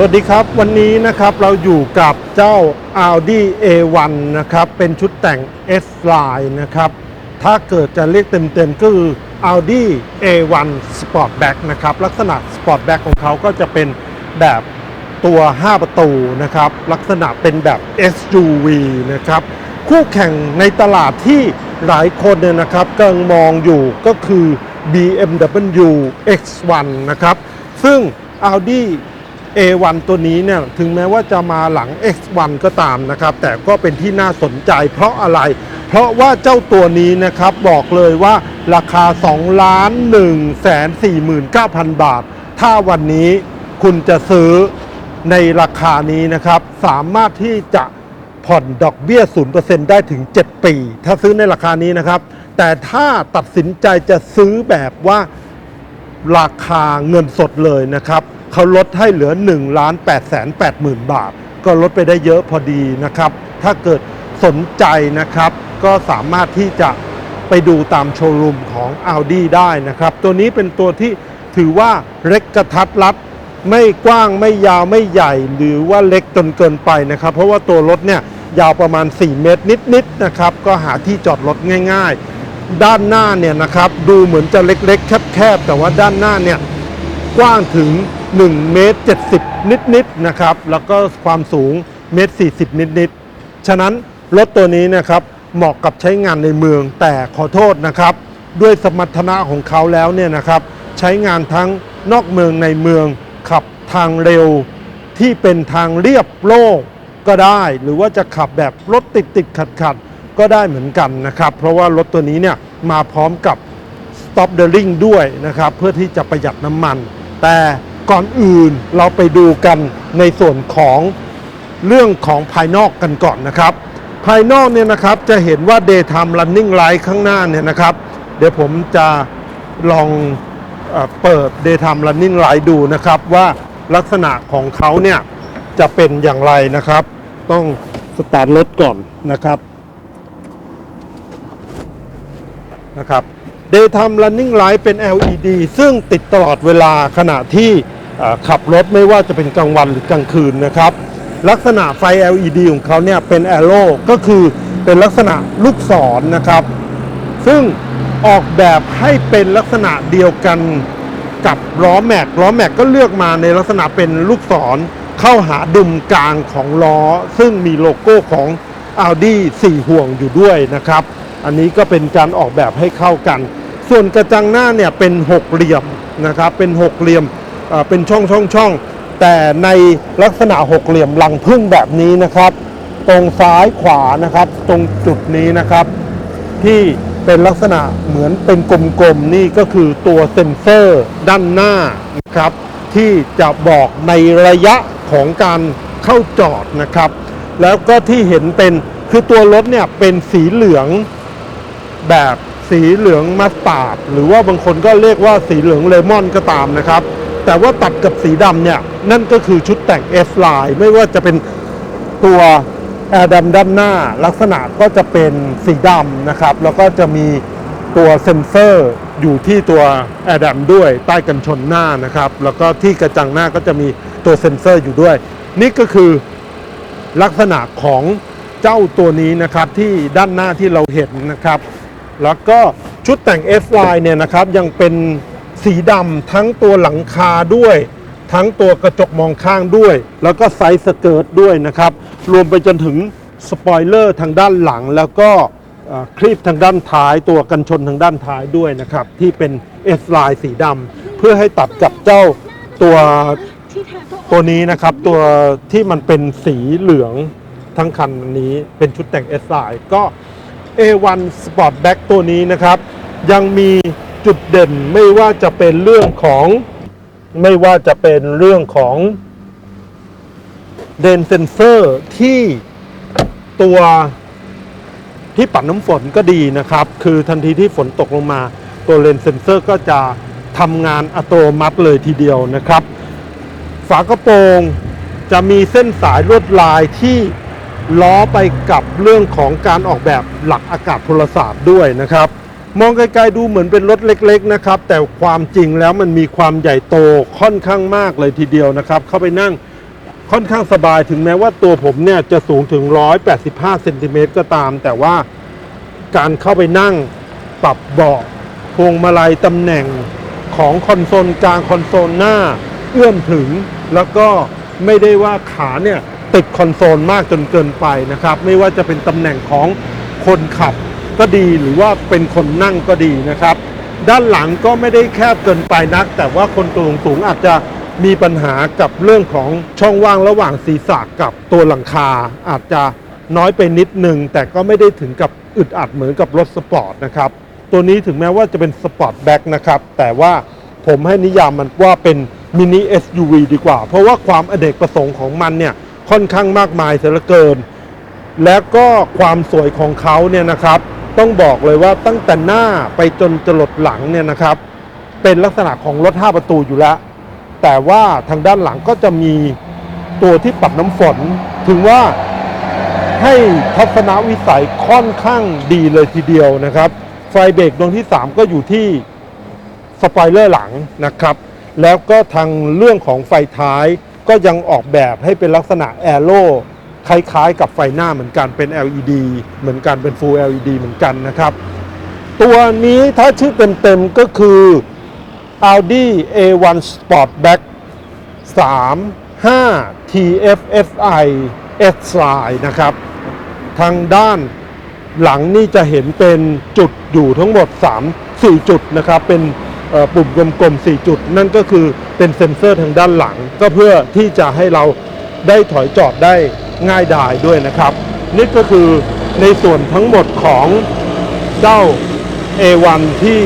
สวัสดีครับวันนี้นะครับเราอยู่กับเจ้า Audi A1 นะครับ เป็นชุดแต่ง S Line นะครับ ถ้าเกิดจะเรียกเต็มๆก็คือ Audi A1 Sportback นะครับ ลักษณะ Sportback ของเขาก็จะเป็นแบบตัว 5 ประตูนะครับ ลักษณะเป็นแบบ SUV นะครับ คู่แข่งในตลาดที่หลายคนเนี่ยนะครับกำลังมองอยู่ก็คือ BMW X1 นะครับ ซึ่ง Audi A1 ตัวนี้เนี่ยถึงแม้ว่าจะมาหลัง X1 ก็ตามนะครับ แต่ก็เป็นที่น่าสนใจเพราะอะไร เพราะว่าเจ้าตัวนี้นะครับบอกเลยว่าราคา 2 ล้าน1แสน49,000 บาท ถ้าวันนี้คุณจะซื้อในราคานี้นะครับ สามารถที่จะผ่อนดอกเบี้ย 0%ได้ถึง 7 ปี ถ้าซื้อในราคานี้นะครับ แต่ถ้าตัดสินใจจะซื้อแบบว่าราคาเงินสดเลยนะครับ เขาลดให้เหลือ1ล้าน8แสน8หมื่นบาท ก็ลดไปได้เยอะพอดีนะครับ ถ้าเกิดสนใจนะครับ ก็สามารถที่จะไปดูตามโชว์รูมของ Audi ได้นะครับ ตัวนี้เป็นตัวที่ถือว่าเล็กกระทัดรัดไม่กว้างไม่ยาวไม่ใหญ่ หรือว่าเล็กจนเกินไปนะครับ เพราะว่าตัวรถเนี่ยยาวประมาณ 4 เมตรนิดๆนะครับ ก็หาที่จอดรถง่าย ๆ ด้านหน้าเนี่ยนะครับ ดูเหมือนจะเล็กๆ แคบๆ แต่ว่าด้านหน้าเนี่ยกว้างถึง 1เมตร70 นิดๆนะครับ แล้วก็ความสูงเมตร40 นิดๆ ฉะนั้นรถตัวนี้นะครับเหมาะกับใช้งานในเมืองแต่ขอโทษนะครับ ด้วยสมรรถนะของเขาแล้วเนี่ยนะครับ ใช้งานทั้งนอกเมืองในเมืองขับทางเร็ว ที่เป็นทางเรียบโล่งก็ได้ หรือว่าจะขับแบบรถติดติดขัดขัดก็ได้เหมือนกันนะครับ เพราะว่ารถตัวนี้เนี่ยมาพร้อมกับ Stop the Ring ด้วยนะครับ เพื่อที่จะประหยัดน้ำมัน แต่ ก่อนอื่นเราไปดูกันในส่วนของเรื่องของภายนอกกันก่อนนะครับ ภายนอกเนี่ยนะครับจะเห็นว่า Daytime Running Light ข้างหน้าเนี่ยนะครับ เดี๋ยวผมจะลองเอเปิด Daytime Running Light ดูนะครับว่าลักษณะของเขาเนี่ยจะเป็นอย่างไรนะครับ ต้องสตาร์ทรถก่อนนะครับนะครับ Daytime Running Light เป็น LED ซึ่งติดตลอดเวลาขณะที่ ขับรถไม่ว่าจะเป็นกลางวันหรือกลางคืนนะครับ ลักษณะไฟ LED ของเขาเนี่ยเป็น Arrow ก็คือเป็นลักษณะลูกศรนะครับ ซึ่งออกแบบให้เป็นลักษณะเดียวกันกับล้อแม็กล้อแม็กก็เลือกมาในลักษณะเป็นลูกศรเข้าหาดุมกลางของล้อ ซึ่งมีโลโก้ของ Audi 4 ห่วงอยู่ด้วยนะครับ อันนี้ก็เป็นการออกแบบให้เข้ากัน ส่วนกระจังหน้าเนี่ยเป็นหกเหลี่ยมนะครับ เป็นหกเหลี่ยม เอ่อเป็นช่องช่องช่องแต่ในลักษณะหกเหลี่ยมลังพึ่งแบบนี้นะครับ ตรงซ้ายขวานะครับ ตรงจุดนี้นะครับ ที่เป็นลักษณะเหมือนเป็นกลมๆนี่ก็คือตัวเซ็นเซอร์ด้านหน้านะครับ ที่จะบอกในระยะของการเข้าจอดนะครับ แล้วก็ที่เห็นเป็นคือตัวรถเนี่ยเป็นสีเหลืองแบบสีเหลืองมัสตาร์ดหรือว่าบางคนก็เรียกว่าสีเหลืองเลมอนก็ตามนะครับ แต่ว่าตัดกับสีดำเนี่ย นั่นก็คือชุดแต่ง F line ไม่ว่าจะเป็นตัวแอร์ดัมด้านหน้า ลักษณะก็จะเป็นสีดำนะครับ แล้วก็จะมีตัวเซ็นเซอร์อยู่ที่ตัวแอร์ดัมด้วยใต้กันชนหน้านะครับ แล้วก็ที่กระจังหน้าก็จะมีตัวเซ็นเซอร์อยู่ด้วย นี่ก็คือลักษณะของเจ้าตัวนี้นะครับที่ด้านหน้าที่เราเห็นนะครับ แล้วก็ชุดแต่ง F line เนี่ยนะครับยังเป็น สีดำทั้งตัวหลังคาด้วย ทั้งตัวกระจกมองข้างด้วย แล้วก็ไซส์สเกิร์ตด้วยนะครับ รวมไปจนถึงสปอยเลอร์ทางด้านหลัง แล้วก็คลีปทางด้านท้าย ตัวกันชนทางด้านท้ายด้วยนะครับ ที่เป็น S line สีดำเพื่อให้ตัดกับเจ้าตัวตัวนี้นะครับ ตัวที่มันเป็นสีเหลืองทั้งคันนี้เป็นชุดแต่ง S line ก็ A1 Sportback ตัวนี้นะครับ ยังมี จุดเด่นไม่ว่าจะเป็นเรื่องของไม่ว่าจะเป็นเรื่องของเดนเซนเซอร์ที่ตัวที่ปัดน้ำฝนก็ดีนะครับ คือทันทีที่ฝนตกลงมา ตัวเลนเซนเซอร์ก็จะทำงานอัตโนมัติเลยทีเดียวนะครับ ฝากระโปรงจะมีเส้นสายลวดลายที่ล้อไปกับเรื่องของการออกแบบหลักอากาศพลศาสตร์ด้วยนะครับ มองไกลๆดูเหมือนเป็นรถเล็กๆนะครับ แต่ความจริงแล้วมันมีความใหญ่โตค่อนข้างมากเลยทีเดียวนะครับ เข้าไปนั่งค่อนข้างสบายถึงแม้ว่าตัวผมเนี่ยจะสูงถึง 185เซนติเมตรก็ตาม แต่ว่าการเข้าไปนั่งปรับเบาะพวงมาลัยตำแหน่งของคอนโซลกลางคอนโซลหน้า เอื้อมถึง แล้วก็ไม่ได้ว่าขาเนี่ยติดคอนโซลมากจนเกินไปนะครับ ไม่ว่าจะเป็นตำแหน่งของคนขับ ก็ดีหรือว่าเป็นคนนั่งก็ดีนะครับ ด้านหลังก็ไม่ได้แคบเกินไปนัก แต่ว่าคนตัวสูงอาจจะมีปัญหากับเรื่องของช่องว่างระหว่างศีรษะกับตัวหลังคา อาจจะน้อยไปนิดนึง แต่ก็ไม่ได้ถึงกับอึดอัดเหมือนกับรถสปอร์ตนะครับ ตัวนี้ถึงแม้ว่าจะเป็นสปอร์ตแบ็กนะครับ แต่ว่าผมให้นิยามมันว่าเป็นมินิ SUV ดีกว่า เพราะว่าความอเนกประสงค์ของมันเนี่ยค่อนข้างมากมายเสียเหลือเกิน และก็ความสวยของเขาเนี่ยนะครับ ต้องบอกเลยว่าตั้งแต่หน้าไปจนจรดหลังเนี่ยนะครับ เป็นลักษณะของรถ 5 ประตูอยู่แล้ว แต่ว่าทางด้านหลังก็จะมีตัวที่ปรับน้ำฝน ถึงว่าให้ทัศนวิสัยค่อนข้างดีเลยทีเดียวนะครับ ไฟเบรกดวงที่ 3 ก็อยู่ที่สปอยเลอร์หลังนะครับ แล้วก็ทางเรื่องของไฟท้ายก็ยังออกแบบให้เป็นลักษณะแอโร่ คล้ายๆ กับไฟหน้าเหมือนกันเป็น LED เหมือนกันเป็น Full LED เหมือนกันนะครับ ตัวนี้ถ้าชื่อเต็มๆก็คือ Audi A1 Sportback 3 5 TFSI S-Line นะครับ ทางด้านหลังนี่จะเห็นเป็นจุดอยู่ทั้งหมด 3 4 จุดนะครับ เป็นปุ่มกลมๆ 4 จุด นั่นก็คือเป็นเซ็นเซอร์ทางด้านหลัง ก็เพื่อที่จะให้เราได้ถอยจอดได้ ง่ายดายด้วยนะครับ นี่ก็คือในส่วนทั้งหมดของเจ้า A1 ที่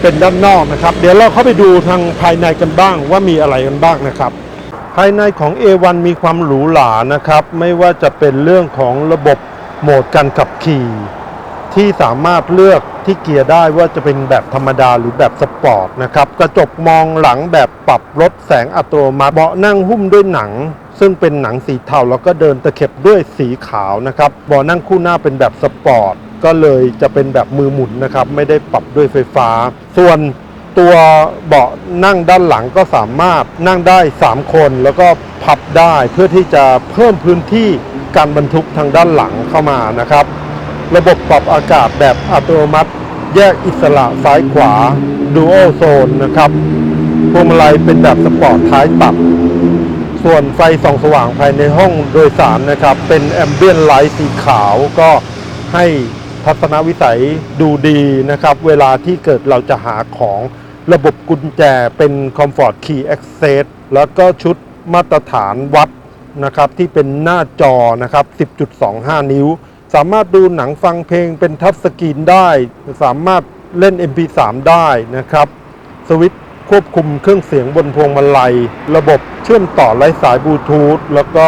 เป็นด้านนอกนะครับ เดี๋ยวเราเข้าไปดูทางภายในกันบ้างว่ามีอะไรกันบ้างนะครับ ภายในของ A1 มีความหรูหรานะครับ ไม่ว่าจะเป็นเรื่องของระบบโหมดการขับขี่ ที่สามารถเลือกที่เกียร์ได้ว่าจะเป็นแบบธรรมดาหรือแบบสปอร์ตนะครับกระจกมองหลังแบบปรับลดแสงอัตโนมัติเบาะนั่งหุ้มด้วยหนัง ซึ่งเป็นหนังสีเทาแล้วก็เดินตะเข็บด้วยสีขาวนะครับเบาะนั่งคู่หน้าเป็นแบบสปอร์ตก็เลยจะเป็นแบบมือหมุนนะครับไม่ได้ปรับด้วยไฟฟ้า ส่วนตัวเบาะนั่งด้านหลังก็สามารถนั่งได้ 3 คนแล้วก็พับได้เพื่อที่จะเพิ่มพื้นที่การบรรทุกทางด้านหลังเข้ามานะครับ ระบบปรับอากาศแบบอัตโนมัติ แยกอิสระซ้ายขวา Dual Zone นะครับพวงมาลัยเป็นแบบสปอร์ตท้ายตัด ส่วนไฟส่องสว่างภายในห้องโดยสารนะครับ เป็นแอมเบียนไลท์สีขาวก็ให้ทัศนวิสัยดูดีนะครับ เวลาที่เกิดเราจะหาของระบบกุญแจเป็น Comfort Key Access แล้วก็ชุดมาตรฐานวัดนะครับ ที่เป็นหน้าจอนะครับ 10.25 นิ้ว สามารถดูหนังฟังเพลงเป็นทัชสกรีนได้ สามารถเล่น MP3 ได้นะครับ สวิตช์ควบคุมเครื่องเสียงบนพวงมาลัย ระบบเชื่อมต่อไร้สายบลูทูธแล้วก็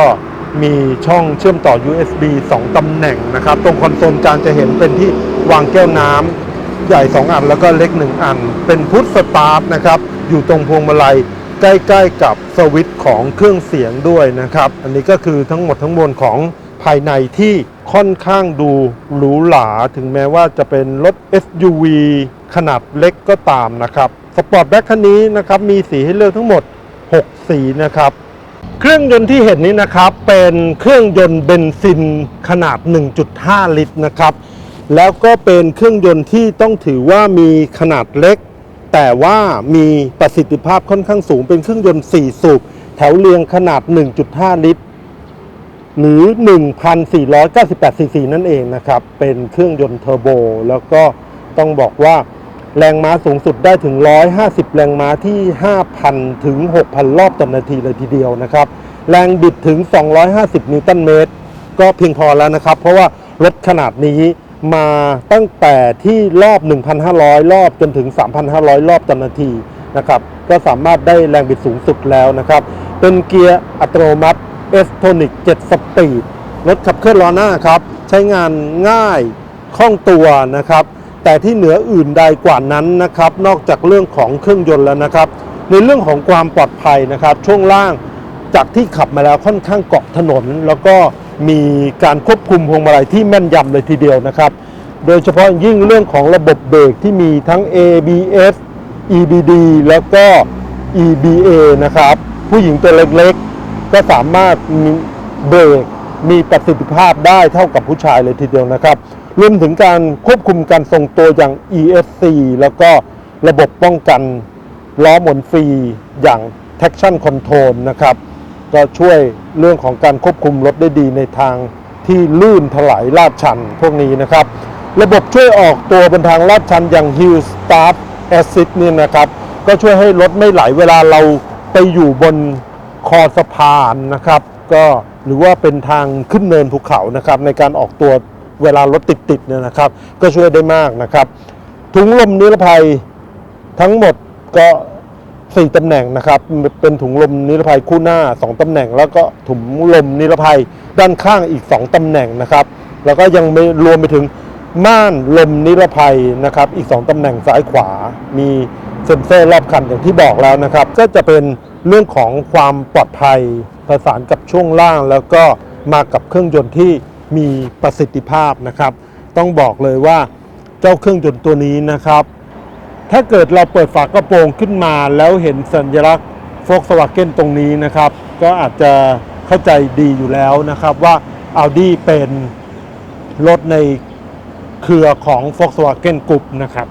มีช่องเชื่อมต่อ USB 2 ตำแหน่งนะครับ ตรงคอนโซลกลางจะเห็นเป็นที่วางแก้วน้ำใหญ่ 2 อันแล้วก็เล็ก 1 อัน เป็นพุทสตาร์ทนะครับ อยู่ตรงพวงมาลัยใกล้ๆกับสวิตช์ของเครื่องเสียงด้วยนะครับ อันนี้ก็คือทั้งหมดทั้งมวลของภายในที่ ค่อนข้างดูหรูหรา ถึงแม้ว่าจะเป็นรถ SUV ขนาดเล็กก็ตามนะครับสปอร์ตแบ็คคันนี้นะครับมีสีให้เลือกทั้งหมด 6 สีนะครับ เครื่องยนต์ที่เห็นนี้นะครับเป็นเครื่องยนต์เบนซินขนาด 1.5 ลิตรนะครับ แล้วก็เป็นเครื่องยนต์ที่ต้องถือว่ามีขนาดเล็ก แต่ว่ามีประสิทธิภาพค่อนข้างสูงเป็นเครื่องยนต์ 4 สูบแถวเรียงขนาด 1.5 ลิตร หรือ 1,498 ซีซีนั่นเองนะครับ เป็นเครื่องยนต์เทอร์โบ แล้วก็ต้องบอกว่าแรงม้าสูงสุดได้ถึง 150 แรงม้าที่ 5,000 ถึง 6,000 รอบต่อนาทีเลยทีเดียวนะครับ แรงบิดถึง 250 นิวตันเมตร ก็เพียงพอแล้วนะครับ เพราะว่ารถขนาดนี้มาตั้งแต่ที่รอบ 1,500 รอบจนถึง 3,500 รอบต่อนาทีนะครับ ก็สามารถได้แรงบิดสูงสุดแล้วนะครับ เป็นเกียร์อัตโนมัติ s t o n i c 7สปีดรถขับเคลื่อนล้อหน้าครับ ใช้งานง่ายคล่องตัวนะครับ แต่ที่เหนืออื่นใดกว่านั้นนะครับ นอกจากเรื่องของเครื่องยนต์แล้วนะครับ ในเรื่องของความปลอดภัยนะครับ ช่วงล่างจากที่ขับมาแล้วค่อนข้างเกาะถนน แล้วก็มีการควบคุมพวงมาลัยที่แม่นยำเลยทีเดียวนะครับ โดยเฉพาะยิ่งเรื่องของระบบเบรกที่มีทั้ง ABS EBD แล้วก็ EBA นะครับ ผู้หญิงตัวเล็กๆ ก็สามารถมีเบรกมีประสิทธิภาพได้เท่ากับผู้ชายเลยทีเดียวนะครับรวมถึงการควบคุมการทรงตัวอย่าง ESC แล้วก็ระบบป้องกันล้อหมุนฟรีอย่าง traction control นะครับ ก็ช่วยเรื่องของการควบคุมรถได้ดีในทางที่ลื่นถลายลาดชันพวกนี้นะครับ ระบบช่วยออกตัวบนทางลาดชันอย่าง Hill Start Assist เนี่ยนะครับ ก็ช่วยให้รถไม่ไหลเวลาเราไปอยู่บน คอสะพานนะครับ ก็หรือว่าเป็นทางขึ้นเนินภูเขานะครับ ในการออกตัวเวลารถติดๆเนี่ยนะครับ ก็ช่วยได้มากนะครับ ถุงลมนิรภัยทั้งหมดก็4ตำแหน่งนะครับ เป็นถุงลมนิรภัยคู่หน้า 2ตำแหน่ง แล้วก็ถุงลมนิรภัยด้านข้างอีก 2ตำแหน่งนะครับ แล้วก็ยังไม่รวมไปถึงม่านลมนิรภัยนะครับ อีก 2ตำแหน่งซ้ายขวา มีเซ็นเซอร์รอบคันอย่างที่บอกแล้วนะครับ ก็จะเป็นเรื่องของความปลอดภัยประสานกับช่วงล่าง แล้วก็มากับเครื่องยนต์ที่มีประสิทธิภาพนะครับ ต้องบอกเลยว่าเจ้าเครื่องยนต์ตัวนี้นะครับ ถ้าเกิดเราเปิดฝากระโปรงขึ้นมา แล้วเห็นสัญลักษณ์ Volkswagen ตรงนี้นะครับ ก็อาจจะเข้าใจดีอยู่แล้วนะครับว่า Audi เป็นรถในเครือของ Volkswagen Group นะครับ